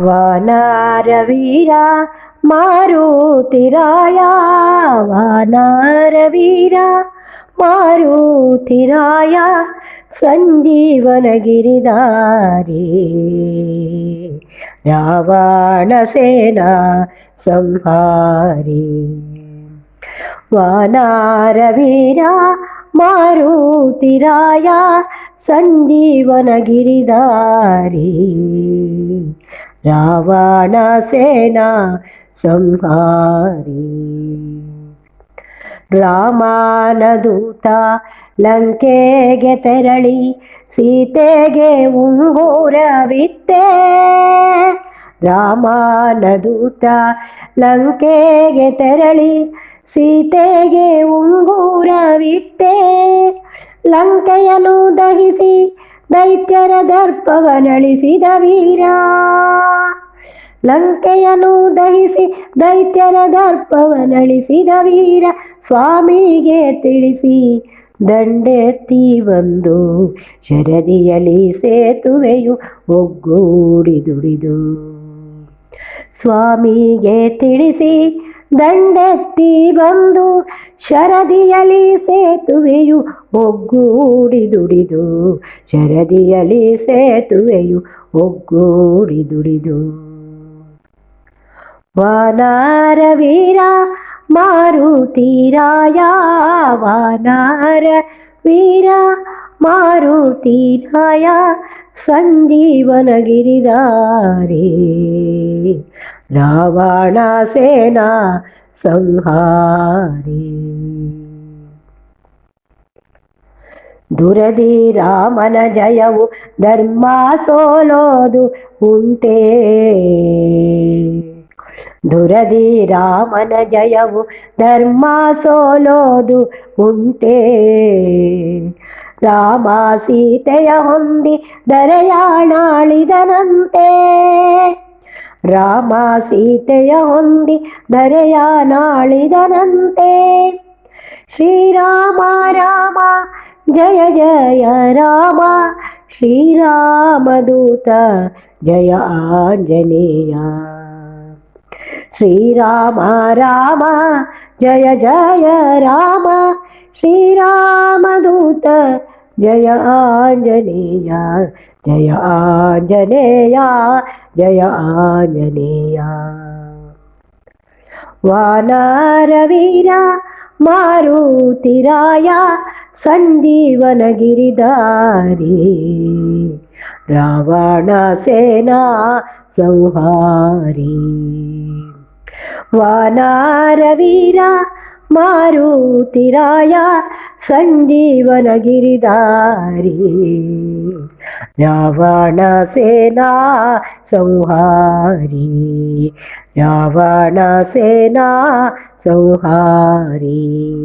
वानारवीरा मारुतिराया वानारवीरा मारुतिराया सञ्जीवनगिरिधारी। रावणसेना संहारी। ವಾನರವೀರ ಮಾರುತಿರಾಯ ಸಂಜೀವನಗಿರಿದಾರಿ. ರಾವಣ ಸೇನಾ ಸಂಹಾರಿ. ರಾಮಾನದೂತ ಲಂಕೆಗೆ ತೆರಳಿ ಸೀತೆಗೆ ಉಂಗುರವಿತ್ತೆ. ರಾಮಾನದೂತ ಲಂಕೆಗೆ ತೆರಳಿ ಸೀತೆಗೆ ಉಂಗುರವಿತ್ತೆ. ಲಂಕೆಯನ್ನು ದಹಿಸಿ ದೈತ್ಯರ ದರ್ಪವನಳಿಸಿದ ವೀರ. ಲಂಕೆಯನ್ನು ದಹಿಸಿ ದೈತ್ಯರ ದರ್ಪವನಳಿಸಿದ ವೀರ. ಸ್ವಾಮಿಗೆ ತಿಳಿಸಿ ದಂಡೆತ್ತಿ ಬಂದು ಶರದಿಯಲಿ ಸೇತುವೆಯು ಒಗ್ಗೂಡಿ ದುಡಿದು. ಸ್ವಾಮಿಗೆ ತಿಳಿಸಿ ದಂಡೆತ್ತಿ ಬಂದು ಶರದಿಯಲಿ ಸೇತುವೆಯು ಒಗ್ಗೂಡಿ ದುಡಿದು ಶರದಿಯಲಿ ಸೇತುವೆಯು ಒಗ್ಗೂಡಿ ದುಡಿದು. ವಾನಾರ ವೀರ ಮಾರುತಿರಾಯ ವಾನರ ವೀರ ಮಾರುತೀರಾಯ ಸಂಜೀವನಗಿರಿದಾರಿ ರಾವಣ ಸೇನಾ ಸಂಹಾರಿ ದುರದಿ ರಾಮನ ಜಯವು ಧರ್ಮ ಸೋಲೋದು ಉಂಟೇ ದುರದಿ ರಾಮನ ಜಯವು ಧರ್ಮ ಸೋಲೋದು ಉಂಟೆ ರಾಮ ಸೀತೆಯ ಹೊಂದಿ ದರೆಯಾಣಾಳಿದನಂತೆ ರಾಮ ಸೀತೆಯ ಹೊಂದಿ ದರೆಯಾನಾಳಿದನಂತೆ ಶ್ರೀರಾಮ ರಾಮ ಜಯ ಜಯ ರಾಮ ಶ್ರೀರಾಮದೂತ ಜಯ ಆಂಜನೇಯ ஸ்ரீராம ராம ஜய ஜய ராம. ஸ்ரீராமதூத ஜய ஆஞ்சநேயா ஜய ஆஞ்சநேயா ஜய ஆஞ்சநேயா. வானாரவீரா மாருதிராயா சஞ்சீவனகிரிதாரி. ராவண சேனா சௌஹாரி. വാനാരവീര മാരുതിരായ സഞ്ജീവന ഗിരിധാരി രാവണ സേനാ സംഹാരി. രാവണ സേനാ സംഹാരി.